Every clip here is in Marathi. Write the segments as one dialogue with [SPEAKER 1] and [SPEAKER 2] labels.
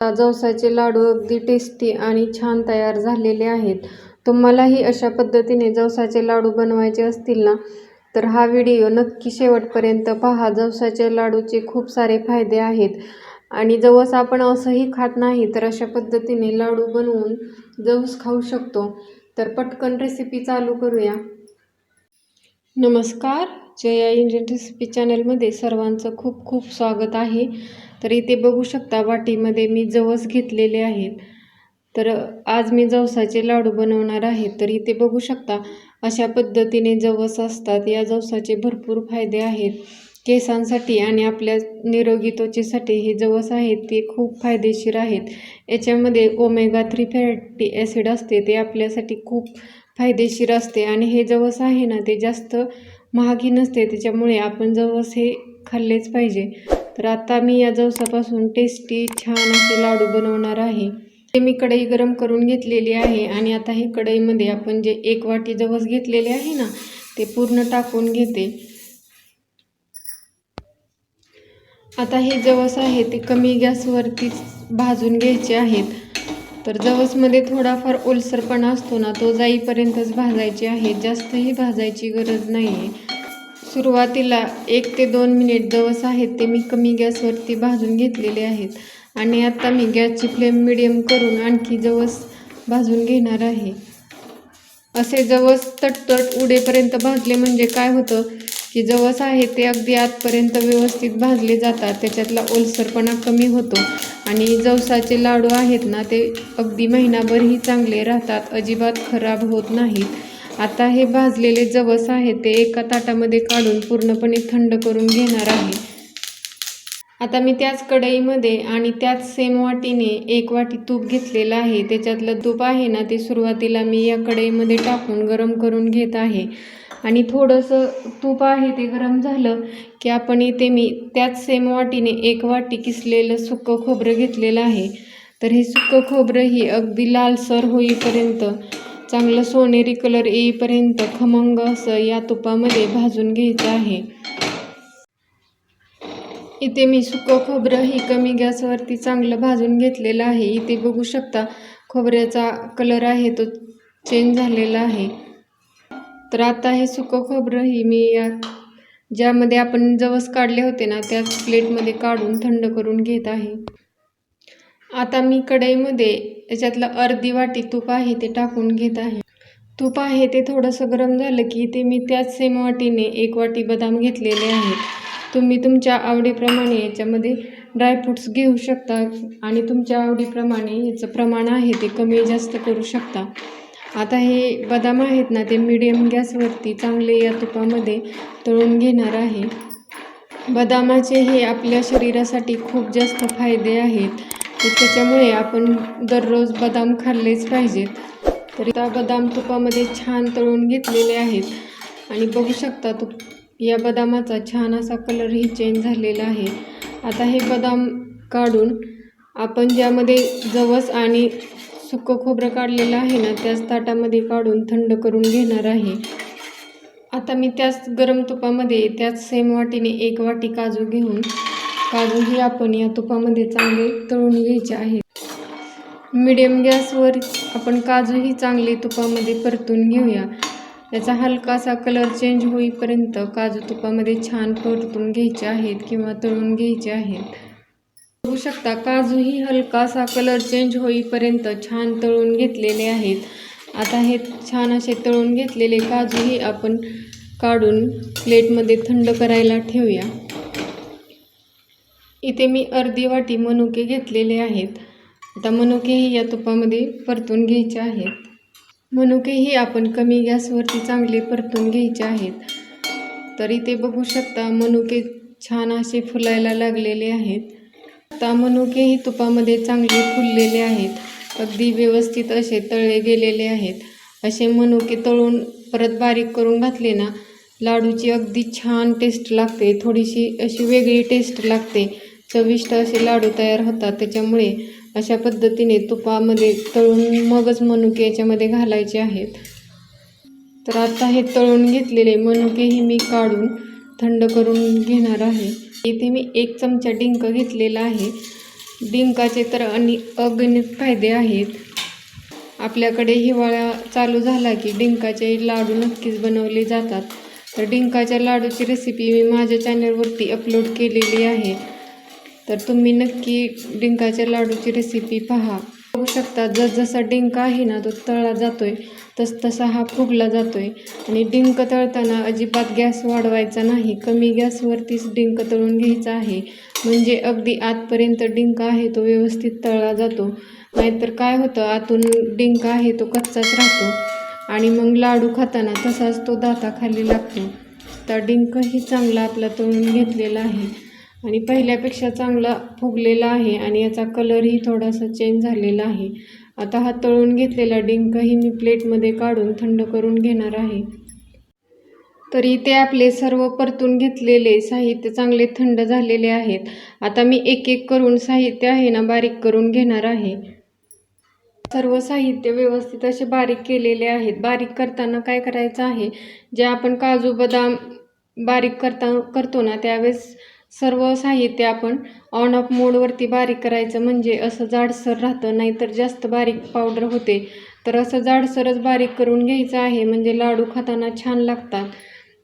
[SPEAKER 1] जवसाचे लाडू अगदी टेस्टी आणि छान तयार झालेले आहेत. तुम्हालाही अशा पद्धतीने जवसाचे लाडू बनवायचे असतील ना? तर हा व्हिडिओ नक्की शेवटपर्यंत पहा. जवसाच्या लाडूचे खूप सारे फायदे आहेत. आणि जवस आपण असंही खात नाही तर अशा पद्धतीने लाडू बनवून जवस खाऊ शकतो. तर पटकन रेसिपी चालू करूया. नमस्कार. जया इंडियन रेसिपी चॅनलमध्ये सर्वांचं खूप खूप स्वागत आहे. तर इथे बघू शकता वाटीमध्ये मी जवस घेतलेले आहेत. तर आज मी जवसाचे लाडू बनवणार आहे तर इथे बघू शकता. अशा पद्धतीने जवस असतात. या जवसाचे भरपूर फायदे आहेत. केसांसाठी आणि आपल्या निरोगी त्वचेसाठी हे जवस आहेत ते खूप फायदेशीर आहेत. याच्यामध्ये ओमेगा थ्री फॅटी ॲसिड असते ते आपल्यासाठी खूप फायदेशीर असते. आणि हे जवस आहे ना ते जास्त महागी नसते. त्याच्यामुळे आपण जवस हे खाल्लेच पाहिजे. तर आता मी या जवसापासून टेस्टी छान असे लाडू बनवणार आहे. ते मी कढई गरम करून घेतलेली आहे आणि आता हे कढईमध्ये आपण जे एक वाटी जवस घेतलेले आहे ना ते पूर्ण टाकून घेते. आता हे जवस आहे ते कमी गॅसवरतीच भाजून घ्यायचे आहेत. तर जवसमध्ये थोडाफार ओलसरपणा असतो ना तो जाईपर्यंतच भाजायचे आहे. जास्तही भाजायची गरज नाही आहे सुरुवातीला एक ते दोन मिनिट जवस आहेत ते मी कमी गॅसवरती भाजून घेतलेले आहेत. आणि आता मी गॅसची फ्लेम मिडियम करून आणखी जवस भाजून घेणार आहे. असे जवस तटतट उडेपर्यंत भाजले म्हणजे काय होतं की जवस आहे ते अगदी आतपर्यंत व्यवस्थित भाजले जातात त्याच्यातला ओलसरपणा कमी होतो. आणि जवसाचे लाडू आहेत ना ते अगदी महिनाभरही चांगले राहतात अजिबात खराब होत नाहीत. आता हे भाजलेले जवस आहे ते एका ताटामध्ये काढून पूर्णपणे थंड करून घेणार आहे. आता मी त्याच कढईमध्ये आणि त्याच सेम वाटीने एक वाटी तूप घेतलेलं आहे. त्याच्यातलं तूप आहे ना ते सुरुवातीला मी या कढईमध्ये टाकून गरम करून घेत आहे. आणि थोडंसं तूप आहे ते गरम झालं की आपण इथे मी त्याच सेम वाटीने एक वाटी किसलेलं सुकं खोबरं घेतलेलं आहे. तर हे सुकं खोबरं ही अगदी लालसर होईपर्यंत चांगलं सोनेरी कलर येईपर्यंत खमंग असं या तुपामध्ये भाजून घ्यायचं आहे. इथे मी सुकं खोबरं ही कमी गॅसवरती चांगलं भाजून घेतलेलं आहे. इथे बघू शकता खोबऱ्याचा कलर आहे तो चेंज झालेला आहे. तर आता हे सुकं खोबरं ही मी या ज्यामध्ये आपण जवस काढले होते ना त्याच प्लेटमध्ये काढून थंड करून घेत आहे. आता मी कढईमध्ये याच्यातलं अर्धी वाटी तूप आहे ते टाकून घेत आहे. तूप आहे ते थोडंसं गरम झालं की ते मी त्याच सेम वाटीने एक वाटी बदाम घेतलेले आहेत. तुम्ही तुमच्या आवडीप्रमाणे याच्यामध्ये ड्रायफ्रूट्स घेऊ शकता आणि तुमच्या आवडीप्रमाणे याचं प्रमाण आहे ते कमी जास्त करू शकता. आता हे बदाम आहेत ना ते मीडियम गॅसवरती चांगले या तुपामध्ये तळून घेणार आहे. बदामाचे हे आपल्या शरीरासाठी खूप जास्त फायदे आहेत. त्याच्यामुळे आपण दररोज बदाम खाल्लेच पाहिजेत. तर त्या बदाम तुपामध्ये छान तळून घेतलेले आहेत. आणि बघू शकता तू या बदामाचा छान असा कलरही चेंज झालेला आहे. आता हे बदाम काढून आपण ज्यामध्ये जवस आणि सुकं खोबरं काढलेलं आहे ना त्याच ताटामध्ये काढून थंड करून घेणार आहे. आता मी त्याच गरम तुपामध्ये त्याच सेम वाटीने एक वाटी काजू घेऊन काजूही आपण या तुपामध्ये चांगले तळून घ्यायचे आहेत मिडियम गॅसवर आपण काजूही चांगले तुपामध्ये परतून घेऊया. याचा हलकासा कलर चेंज होईपर्यंत काजू तुपामध्ये छान परतून घ्यायचे आहेत किंवा तळून घ्यायचे आहेत. बघू शकता काजूही हलकासा कलर चेंज होईपर्यंत छान तळून घेतलेले आहेत. आता हे छान असे तळून घेतलेले काजूही आपण काढून प्लेटमध्ये थंड करायला ठेवूया. इथे मी अर्धी वाटी मनुके घेतलेले आहेत. आता मनुकेही या तुपामध्ये परतून घ्यायचे आहेत. मनुकेही आपण कमी गॅसवरती चांगले परतून घ्यायचे आहेत. तर इथे बघू शकता मनुके छान असे फुलायला लागलेले आहेत. आता मनुकेही तुपामध्ये चांगले फुललेले आहेत. अगदी व्यवस्थित असे तळले गेलेले आहेत. असे मनुके तळून परत बारीक करून घातले ना लाडूची अगदी छान टेस्ट लागते. थोडीशी अशी वेगळी टेस्ट लागते. चविष्ट असे लाडू तयार होतात. त्याच्यामुळे अशा पद्धतीने तुपामध्ये तळून मगच मनुके याच्यामध्ये घालायचे आहेत. तर आता हे तळून घेतलेले मनुकेही मी काढून थंड करून घेणार आहे. इथे मी एक चमचा डिंक घेतलेला आहे. डिंकाचे तर आणि अगणित फायदे आहेत. आपल्याकडे हिवाळा चालू झाला की डिंकाचे लाडू नक्कीच बनवले जातात. तर डिंकाच्या लाडूची रेसिपी मी माझ्या चॅनलवरती अपलोड केलेली आहे. तर तुम्ही नक्की डिंकाच्या लाडूची रेसिपी पहा. बघू शकता जसजसा डिंक आहे ना तो तळला जातोय तस तसा हा फुगला जातोय. आणि डिंक तळताना अजिबात गॅस वाढवायचा नाही. कमी गॅसवरतीच डिंक तळून घ्यायचा आहे. म्हणजे अगदी आतपर्यंत डिंक आहे तो व्यवस्थित तळला जातो. नाहीतर काय होतं आतून डिंक आहे तो कच्चाच राहतो. आणि मग लाडू खाताना तसाच तो दाताखाली लागतो. तर डिंकही चांगला आपला तळून घेतलेला आहे. आणि पहिल्यापेक्षा चांगला फुगलेला आहे आणि याचा कलरही थोडासा चेंज झालेला आहे. आता हा तळून घेतलेला डिंकही मी प्लेटमध्ये काढून थंड करून घेणार आहे. तर इथे आपले सर्व परतून घेतलेले साहित्य चांगले थंड झालेले आहेत. आता मी एक एक करून साहित्य आहे ना बारीक करून घेणार आहे. सर्व साहित्य व्यवस्थित असे बारीक केलेले आहेत. बारीक करताना काय करायचं आहे? जे आपण काजू बदाम बारीक करता करतो ना त्यावेळेस सर्व साहित्य आपण ऑन ऑफ मोडवरती बारीक करायचं म्हणजे असं जाडसर राहतं नाहीतर जास्त बारीक पावडर होते. तर असं जाडसरच बारीक करून घ्यायचं आहे म्हणजे लाडू खाताना छान लागतात.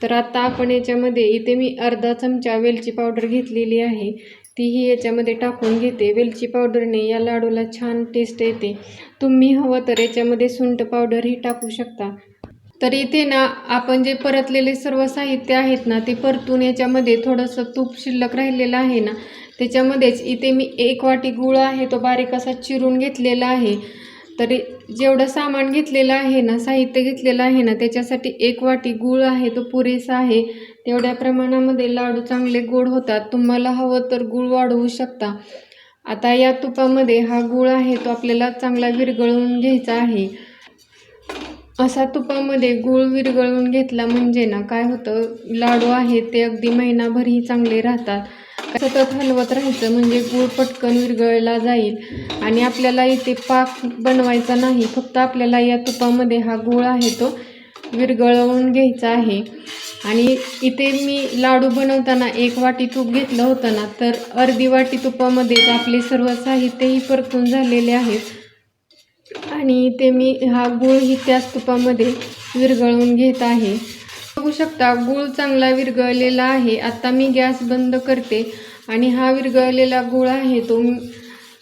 [SPEAKER 1] तर आता आपण याच्यामध्ये इथे मी अर्धा चमचा वेलची पावडर घेतलेली आहे. तीही याच्यामध्ये टाकून घेते. वेलची पावडरने या लाडूला छान टेस्ट येते. तुम्ही हवं तर याच्यामध्ये सुंठ पावडरही टाकू शकता. तर इथे ना आपण जे परतलेले सर्व साहित्य आहेत ना ते परतून याच्यामध्ये थोडंसं तूप शिल्लक राहिलेलं आहे ना त्याच्यामध्येच इथे मी एक वाटी गुळ आहे तो बारीक असा चिरून घेतलेला आहे. तरी जेवढं सामान घेतलेलं आहे ना साहित्य घेतलेलं आहे ना त्याच्यासाठी एक वाटी गूळ आहे तो पुरेसा आहे. तेवढ्या प्रमाणामध्ये लाडू चांगले गोड होतात तुम्हाला हवं तर गूळ वाढवू शकता. आता या तुपामध्ये हा गूळ आहे तो आपल्याला चांगला विरघळवून घ्यायचा आहे. असा तुपामध्ये गूळ विरघळवून घेतला म्हणजे ना काय होतं? लाडू आहेत ते अगदी महिनाभरही चांगले राहतात. सतत हलवत राहायचं म्हणजे गूळ पटकन विरघळला जाईल. आणि आपल्याला इथे पाक बनवायचा नाही फक्त आपल्याला या तुपामध्ये हा गूळ आहे तो विरघळवून घ्यायचा आहे. आणि इथे मी लाडू बनवताना एक वाटी तूप घेतलं होतं ना तर अर्धी वाटी तुपामध्येच आपले सर्व साहित्यही परतून झालेले आहेत. आणि ते मी हा गूळ ही त्याच तुपामध्ये विरघळून घेत आहे. बघू शकता गूळ चांगला विरघळलेला आहे. आता मी गॅस बंद करते आणि हा विरघळलेला गूळ आहे तो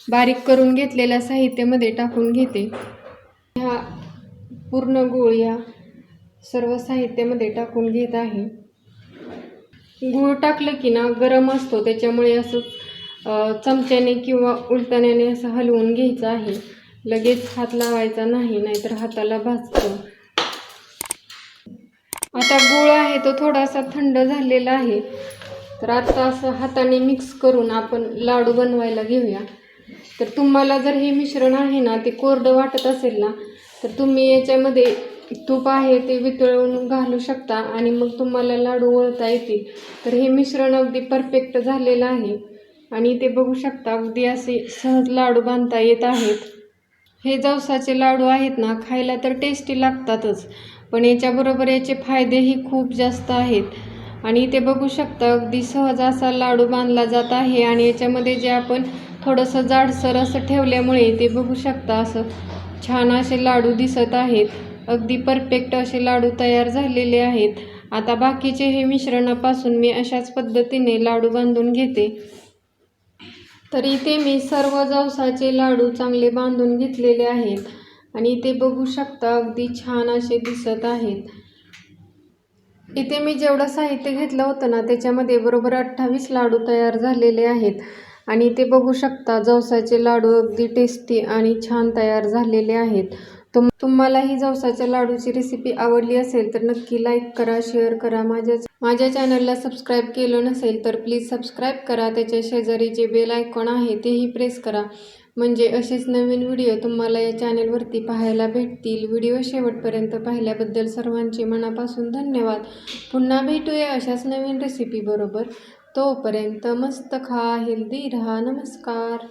[SPEAKER 1] बारीक करून घेतलेल्या साहित्यामध्ये टाकून घेते. हा पूर्ण गूळ या सर्व साहित्यामध्ये टाकून घेत आहे. गूळ टाकलं की ना गरम असतो त्याच्यामुळे असं चमच्याने किंवा उलटण्याने असं हलवून घ्यायचं आहे. लगेच हात लावायचा नाही नाहीतर हाताला भाजतं. आता गुळ आहे तो थोडासा थंड झालेला आहे. तर आता असं हाताने मिक्स करून आपण लाडू बनवायला घेऊया. तर तुम्हाला जर हे मिश्रण आहे ना ते कोरडं वाटत असेल ना तर तुम्ही याच्यामध्ये तूप आहे ते वितळवून घालू शकता आणि मग तुम्हाला लाडू वळता येतील. तर हे मिश्रण अगदी परफेक्ट झालेलं आहे. आणि ते बघू शकता अगदी असे सहज लाडू बांधता येत आहेत. हे जवसाचे लाडू आहेत ना खायला तर टेस्टी लागतातच. पण याच्याबरोबर याचे फायदेही खूप जास्त आहेत. आणि ते बघू शकता अगदी सहज असा लाडू बांधला जात आहे आणि याच्यामध्ये जे आपण थोडंसं जाडसर असं ठेवल्यामुळे ते बघू शकता असं छान असे लाडू दिसत आहेत. अगदी परफेक्ट असे लाडू तयार झालेले आहेत. आता बाकीचे हे मिश्रणापासून मी अशाच पद्धतीने लाडू बांधून घेते. तर इथे मी सर्व जवसाचे लाडू चांगले बांधून घेतलेले आहेत आणि इथे बघू शकता अगदी छान असे दिसत आहेत. इथे मी जेवढं साहित्य घेतलं होतं ना त्याच्यामध्ये बरोबर अठ्ठावीस लाडू तयार झालेले आहेत. आणि इथे बघू शकता जवसाचे लाडू अगदी टेस्टी आणि छान तयार झालेले आहेत. तुम तुम्हाला ही जवसाच्या लाडूची रेसिपी आवडली असेल तर नक्की लाईक करा शेअर करा. माझ्या माझ्या चॅनलला सबस्क्राईब केलं नसेल तर प्लीज सबस्क्राईब करा. त्याच्या शेजारी जे बेल आयकॉन आहे तेही प्रेस करा. म्हणजे असेच नवीन व्हिडिओ तुम्हाला या चॅनलवरती पाहायला भेटतील. व्हिडिओ शेवटपर्यंत पाहिल्याबद्दल सर्वांचे मनापासून धन्यवाद. पुन्हा भेटूया अशाच नवीन रेसिपीबरोबर तोपर्यंत मस्त खा हेल्दी रहा. नमस्कार.